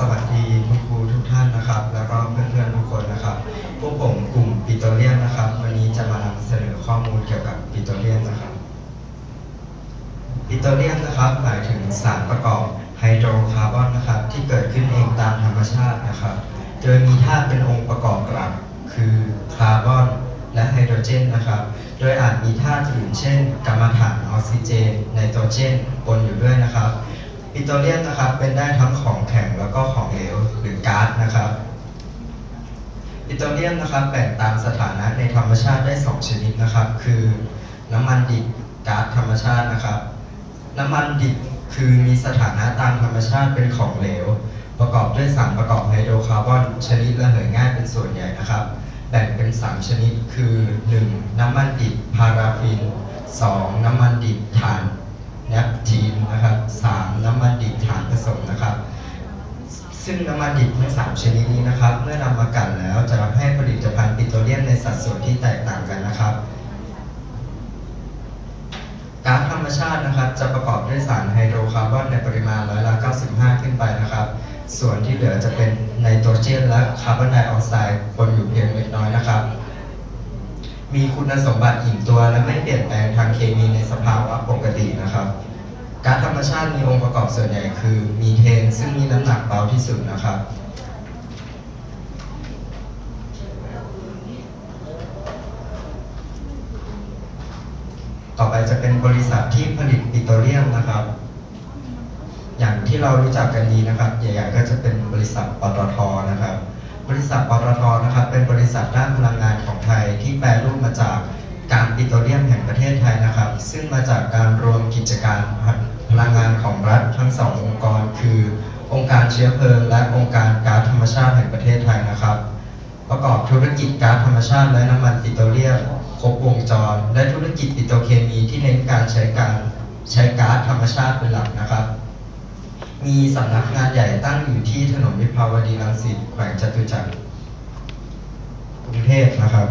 สวัสดีคุณครูทุกท่านนะครับ แล้วก็เพื่อนๆทุกคนนะครับ พวกผมกลุ่มปิโตรเลียนนะครับ วันนี้จะมานำเสนอข้อมูลเกี่ยวกับปิโตรเลียนนะครับ ปิโตรเลียนนะครับหมายถึงสารประกอบไฮโดรคาร์บอนนะครับ ที่เกิดขึ้นเองตามธรรมชาตินะครับ โดยมีธาตุเป็นองค์ประกอบหลักคือคาร์บอนและไฮโดรเจนนะครับ โดยอาจมีธาตุอื่นเช่นกัมมันถันออกซิเจนไนโตรเจนปนอยู่ด้วยนะครับ ปิโตรเลียมนะครับเป็นได้ทั้งของแข็งแล้วก็ของเหลวหรือก๊าซนะครับปิโตรเลียมนะครับแบ่งตามสถานะในธรรมชาติได้ 2 ชนิดนะครับ คือน้ำมันดิบก๊าซธรรมชาตินะครับ น้ำมันดิบคือมีสถานะตามธรรมชาติเป็นของเหลว ประกอบด้วยสารประกอบไฮโดรคาร์บอนชนิดระเหยง่ายเป็นส่วนใหญ่นะครับ แบ่งเป็น 3 ชนิดคือ 1. น้ำมันดิบพาราฟิน 2. น้ำมันดิบถ่านแนปทีนนะครับ 3. น้ำมันดิบถ่านผสมนะครับ ซึ่งน้ำมันดิบทั้ง 3 ชนิดนี้นะครับ เมื่อนำมากลั่นแล้วจะทำให้ผลิตภัณฑ์ปิโตรเลียมในสัดส่วนที่แตกต่างกันนะครับก๊าซธรรมชาตินะครับ จะประกอบด้วยสารไฮโดรคาร์บอนในปริมาณร้อยละ95 ขึ้นไปนะครับ ส่วนที่เหลือจะเป็นไนโตรเจนและคาร์บอนไดออกไซด์ปนอยู่เพียงเล็กน้อยนะครับ มีคุณสมบัติอิ่มตัวและไม่เปลี่ยนแปลงทางเคมีในสภาวะปกตินะครับ ก๊าซธรรมชาติมีองค์ประกอบส่วนใหญ่คือมีเทนซึ่งมีน้ำหนักเบาที่สุดนะครับต่อไปจะเป็นบริษัทที่ผลิตปิโตรเลียมนะครับ อย่างที่เรารู้จักกันดีนะครับ ใหญ่ ๆ ก็จะเป็นบริษัทปตทนะครับ บริษัทปตทนะครับ เป็นบริษัทด้านพลังงานของไทยที่แปรรูปมาจากการปิโตรเลียมแห่งประเทศไทยนะครับ ซึ่งมาจากการรวมกิจการ พลังงานของรัฐทั้งสององค์กร คือ องค์การเชื้อเพลิง และองค์การก๊าซธรรมชาติแห่งประเทศไทยนะครับ ประกอบธุรกิจก๊าซธรรมชาติและน้ำมันปิโตรเลียมครบวงจร และธุรกิจปิโตรเคมีที่เน้นการใช้การใช้ก๊าซธรรมชาติเป็นหลักนะครับ มีสำนักงานใหญ่ตั้งอยู่ที่ถนนวิภาวดีรังสิตแขวงจตุจักรกรุงเทพนะครับ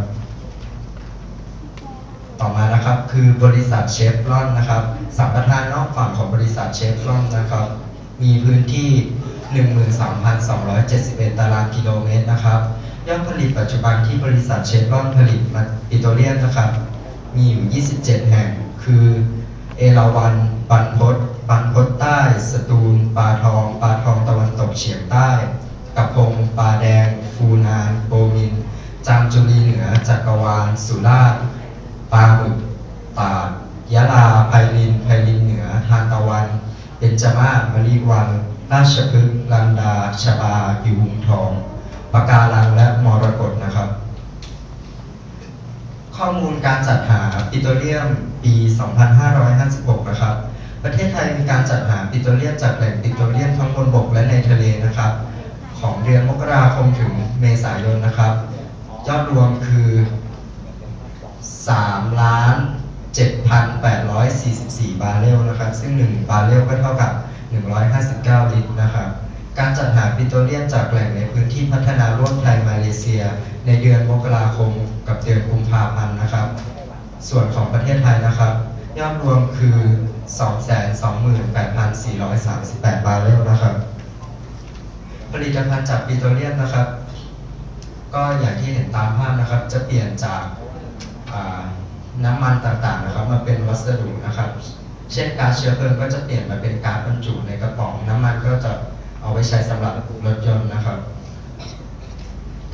ต่อมานะครับคือบริษัทเชฟรอนนะครับสัมปทานนอกฝั่งของบริษัทเชฟรอนนะครับ มีพื้นที่ 13,271 ตารางกิโลเมตรนะครับยอดผลิตปัจจุบันที่บริษัทเชฟรอนผลิตมาปิโตรเลียมนะครับ มีอยู่ 27 แห่ง คือ เอราวัน ปันพศปันพศใต้ สตูลปาทอง ปาทองตะวันตกเฉียงใต้กระพงปาแดง ฟูนาน โปมิน จามจุรีเหนือ จักรวาล สุราษฎร์ ญจมาศมะลิวัน ราชพฤกษ์ลันดาชบาพิวุงทองปะการังและมรกตนะครับ ข้อมูลการจัดหาปิโตรเลียมปี 2556 นะครับ ประเทศไทยมีการจัดหาปิโตรเลียมจากแหล่งปิโตรเลียมทั้งบนบกและในทะเลนะครับ ของเดือนมกราคมถึงเมษายนนะครับ ยอดรวมคือ3ล้าน 7,844 บาร์เรลนะครับ ซึ่ง 1 บาร์เรลก็เท่ากับ 159 ลิตรนะครับ การจัดหาปิโตรเลียมจากแหล่งในพื้นที่พัฒนาร่วมไทยมาเลเซีย ในเดือนมกราคมกับเดือนกุมภาพันธ์นะครับ ส่วนของประเทศไทยนะครับ ยอดรวมคือ 228,438 บาร์เรลนะครับ ผลิตภัณฑ์จากปิโตรเลียมนะครับ ก็อย่างที่เห็นตามภาพนะครับ จะเปลี่ยนจากอ่า น้ำมันต่างๆนะครับมาเป็นวัสดุนะครับ เช่นกาซเชื้อเพลิงก็จะเปลี่ยนมาเป็นกาซบรรจุในกระป๋อง น้ำมันก็จะเอาไว้ใช้สำหรับรถยนต์นะครับ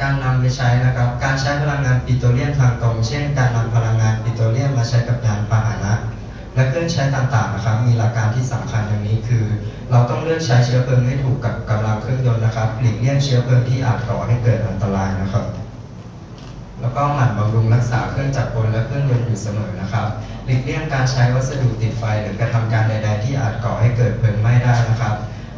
การนำไปใช้นะครับ การใช้พลังงานปิโตรเลียมทางตรง เช่น การนำพลังงานปิโตรเลียมมาใช้กับยานพาหนะ และเครื่องใช้ต่างๆนะครับ มีหลักการที่สำคัญอย่างนี้คือ เราต้องเลือกใช้เชื้อเพลิงให้ถูกกับกำลังเครื่องยนต์นะครับหลีกเลี่ยงเชื้อเพลิงที่อาจก่อให้เกิดอันตรายนะครับ แล้วก็หมั่นบำรุงรักษาเครื่องจักรกลและเครื่องยนต์อยู่เสมอนะครับ หลีกเลี่ยงการใช้วัสดุติดไฟหรือกระทำการใด ๆ ที่อาจก่อให้เกิดเพลิงไหม้ได้นะครับ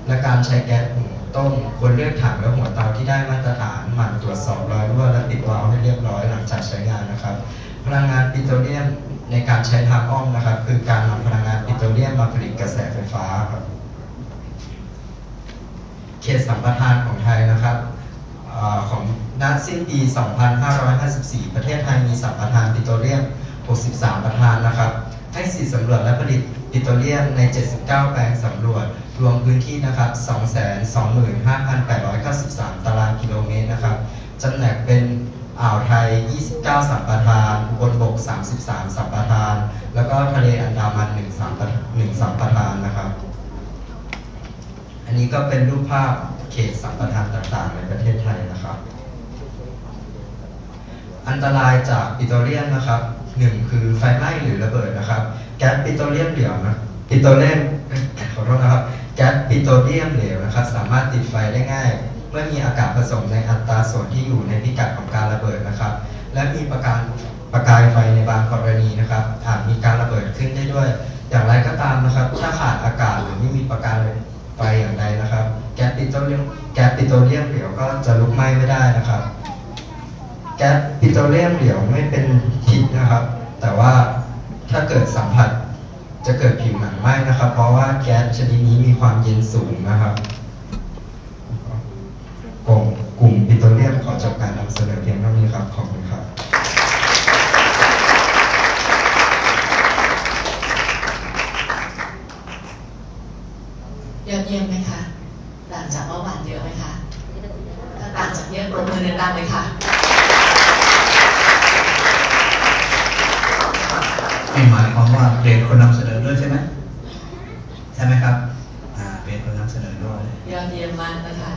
และการใช้แก๊สหุงต้มควรเลือกถังและหัวเตาที่ได้มาตรฐานหมั่นตรวจสอบรอยรั่วและปิดวาล์วให้เรียบร้อยหลังจากใช้งานนะครับ พลังงานปิโตรเลียมในการใช้ทางอ้อมนะครับ คือการนำพลังงานปิโตรเลียมมาผลิตกระแสไฟฟ้าครับเขตสัมปทานของไทยนะครับอของ ณสิ้นปี 2554 ประเทศไทยมีสัมปทานปิโตรเลียม 63 ประธานนะครับ ให้สิทธิสำรวจและผลิตปิโตรเลียมใน 79 แปลงสำรวจ รวมพื้นที่นะครับ 225,893 ตารางกิโลเมตรนะครับจำแนกเป็นอ่าวไทย 29 สัมปทานอุบนบก 33 สัมปทาน แล้วก็ทะเลอันดามัน 1 สัมปทาน1สัมปทานนะครับ อันนี้ก็เป็นรูปภาพเขตสัมปทานต่างๆ ในประเทศไทยนะครับ อันตรายจากปิโตรเลียมนะครับหนึ่งคือไฟไหม้หรือระเบิดนะครับ แก๊สปิโตรเลียมเหลวนะปิโตรเลียมขอโทษนะครับ แก๊สปิโตรเลียมเหลวนะครับ สามารถติดไฟได้ง่าย เมื่อมีอากาศผสมในอัตราส่วนที่อยู่ในพิกัดของการระเบิดนะครับ และมีประการประกายไฟในบางกรณีนะครับอาจมีการระเบิดขึ้นได้ด้วย อย่างไรก็ตามนะครับ ถ้าขาดอากาศหรือไม่มีประกายไฟอย่างใดนะครับ แก๊สปิโตรเลียมแก๊สปิโตรเลียมเหลวก็จะลุกไหม้ไม่ได้นะครับ ก๊สปิโตรเลียมเหลวไม่เป็นพิษนะครับ แต่ว่าถ้าเกิดสัมผัสจะเกิดผิวหนังไหม้นะครับ เพราะว่าแก๊สชนิดนี้มีความเย็นสูงนะครับกลุ่มกลุ่มปิโตรเลียมขอจบการนำเสนอเพียงเท่านี้ครับขอบคุณครับยอดเยี่ยมไหมคะต่างจากเมื่อวานเยอะไหมคะถ้าต่างจากเยอะปรบมือดังๆเลยค่ะ นี่หมายความว่าเปลี่ยนคนนำเสนอด้วยใช่ไหมใช่ไหมครับอ่าเปลี่ยนคนนำเสนอด้วยยอดเยี่ยมมากนะคะ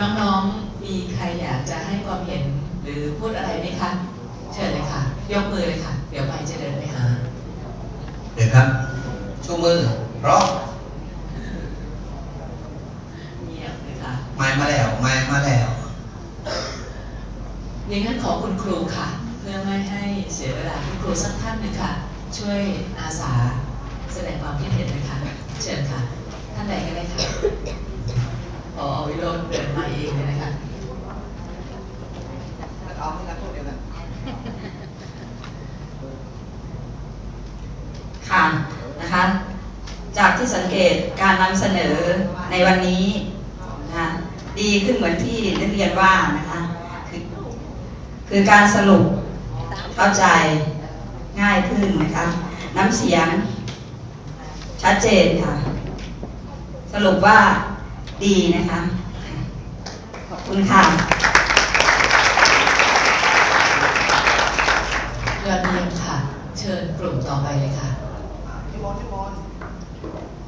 น้องๆมีใครอยากจะให้ความเห็นหรือพูดอะไรไหมคะเชิญเลยค่ะ ยกมือเลยค่ะ เดี๋ยวไปจะเดินไปหาเดี๋ยวครับชูมือเพราะ เงียบเลยค่ะ ไม้มาแล้วไม้มาแล้ว อย่างนั้นขอคุณครูค่ะ เพื่อไม่ให้เสียเวลาคุณครู สักท่านหนึ่งค่ะ ช่วยอาสาแสดงความคิดเห็นเลยค่ะ เชิญค่ะ ท่านใดก็ได้ค่ะพอวิโรจน์เดินมาเองเลยนะคะค่ะนะคะ จากที่สังเกตการนำเสนอในวันนี้นะคะดีขึ้นเหมือนที่นักเรียนว่านะคะ คือคือการสรุปเข้าใจ ง่ายขึ้นนะคะ น้ำเสียงชัดเจนค่ะ สรุปว่าดีนะคะ ขอบคุณค่ะยอดเยี่ยมค่ะ เชิญกลุ่มต่อไปเลยค่ะ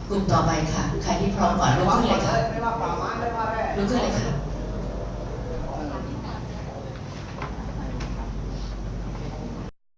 กลุ่มต่อไปค่ะ ใครที่พร้อมก่อนลุกขึ้นเลยค่ะไม่ว่าป่าไม้ไม่ว่าแร่ลุกขึ้นเลยค่ะ